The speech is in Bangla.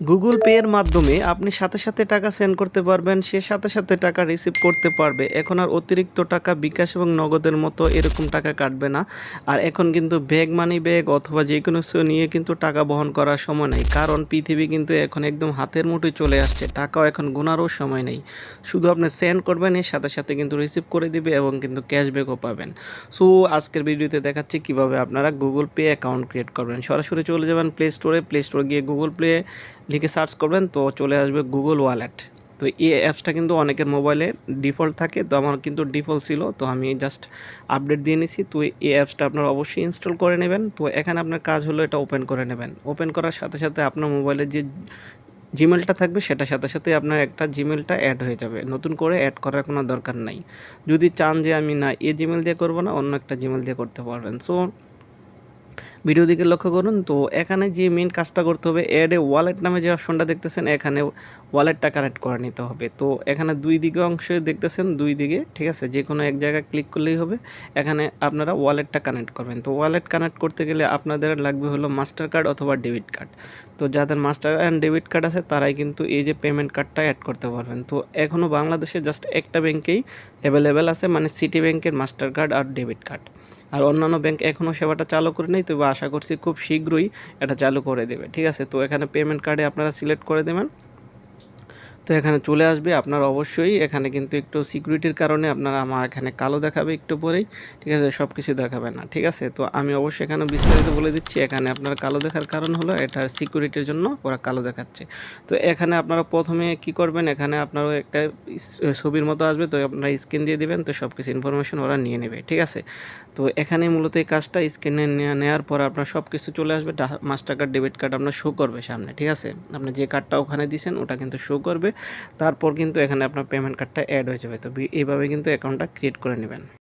গুগল পে এর মাধ্যমে আপনি সাথে সাথে টাকা সেন্ড করতে পারবেন, সে সাথে সাথে টাকা রিসিভ করতে পারবে। এখন আর অতিরিক্ত টাকা বিকাশ এবং নগদের মতো এরকম টাকা কাটবে না। আর এখন কিন্তু ব্যাগ মানি ব্যাগ অথবা যে কোনো কিছু নিয়ে কিন্তু টাকা বহন করার সময় নেই। কারণ পৃথিবী কিন্তু এখন একদম হাতের মুঠোয় চলে আসছে। টাকাও এখন গোনারও সময় নেই। শুধু আপনি সেন্ড করবেন, এর সাথে সাথে কিন্তু রিসিভ করে দিবে এবং কিন্তু ক্যাশব্যাকও পাবেন। সো আজকের ভিডিওতে দেখাচ্ছি কীভাবে আপনারা গুগল পে অ্যাকাউন্ট ক্রিয়েট করবেন। সরাসরি চলে যাবেন প্লে স্টোরে প্লে স্টোরে গিয়ে গুগল প্লে লিখে সার্চ করবেন, তো চলে আসবে গুগল ওয়ালেট। তো এই অ্যাপসটা কিন্তু অনেকের মোবাইলে ডিফল্ট থাকে, তো আমার কিন্তু ডিফল্ট ছিল, তো আমি জাস্ট আপডেট দিয়ে নিছি। তো এই অ্যাপসটা আপনারা অবশ্যই ইনস্টল করে নেবেন। তো এখানে আপনার কাজ হলো এটা ওপেন করে নেবেন। ওপেন করার সাথে সাথে আপনার মোবাইলে যে জিমেলটা থাকবে, সেটার সাথে সাথে আপনার একটা জিমেলটা অ্যাড হয়ে যাবে। নতুন করে অ্যাড করার কোনো দরকার নাই। যদি চান যে আমি না এই জিমেল দিয়ে করব না, অন্য একটা জিমেল দিয়ে করতে পারবেন। সো ভিডিও দিকে লক্ষ্য করুন। তো এখানে যে মেন কাজটা করতে হবে অ্যাড এ ওয়ালেট নামে যে অপশনটা দেখতেছেন, এখানে ওয়ালেটটা কানেক্ট করে নিতে হবে। তো এখানে দুই দিকে অংশে দেখতেছেন, দুই দিকে, ঠিক আছে? যে কোনো এক জায়গায় ক্লিক করলেই হবে। এখানে আপনারা ওয়ালেটটা কানেক্ট করবেন। তো ওয়ালেট কানেক্ট করতে গেলে আপনাদের লাগবে হলো মাস্টার কার্ড অথবা ডেবিট কার্ড তো যাদের মাস্টার অ্যান্ড ডেবিট কার্ড আছে, তারাই কিন্তু এই যে পেমেন্ট কার্ডটা অ্যাড করতে পারবেন। তো এখনও বাংলাদেশে জাস্ট একটা ব্যাংকেই অ্যাভেলেবেল আছে মানে সিটি ব্যাংকের মাস্টার কার্ড আর ডেবিট কার্ড আর অন্যান্য ব্যাংক এখনও সেবাটা চালু করে নেই তবে আশা করছি খুব শীঘ্রই এটা চালু করে দেবে। ঠিক আছে? তো এখানে পেমেন্ট কার্ডে আপনারা সিলেক্ট করে দেবেন। তো এখানে চলে আসবে। আপনার অবশ্যই এখানে কিন্তু একটু সিকিউরিটির কারণে আপনারা আমার এখানে কালো দেখাবে একটু পরেই, ঠিক আছে? সব কিছু দেখাবে না, ঠিক আছে? তো আমি অবশ্যই এখানে বিস্তারিত বলে দিচ্ছি, এখানে আপনার কালো দেখার কারণ হলো এটার সিকিউরিটির জন্য ওরা কালো দেখাচ্ছে। তো এখানে আপনারা প্রথমে কি করবেন? এখানে আপনারও একটা ছবির মতো আসবে, তো আপনারা স্ক্রিন দিয়ে দিবেন, তো সব কিছু ইনফরমেশন ওরা নিয়ে নেবে, ঠিক আছে? তো এখানে মূলত এই কাজটা স্ক্রিনে নেওয়ার পর আপনার সব কিছু চলে আসবে মাস্টার কার্ড ডেবিট কার্ড আপনার শো করবে সামনে, ঠিক আছে? আপনি যে কার্ডটা ওখানে দিয়েছেন ওটা কিন্তু শো করবে। তারপর কিন্তু এখানে আপনার পেমেন্ট কার্ডটা অ্যাড হয়ে যাবে। তো এইভাবে কিন্তু অ্যাকাউন্টটা ক্রিয়েট করে নেবেন।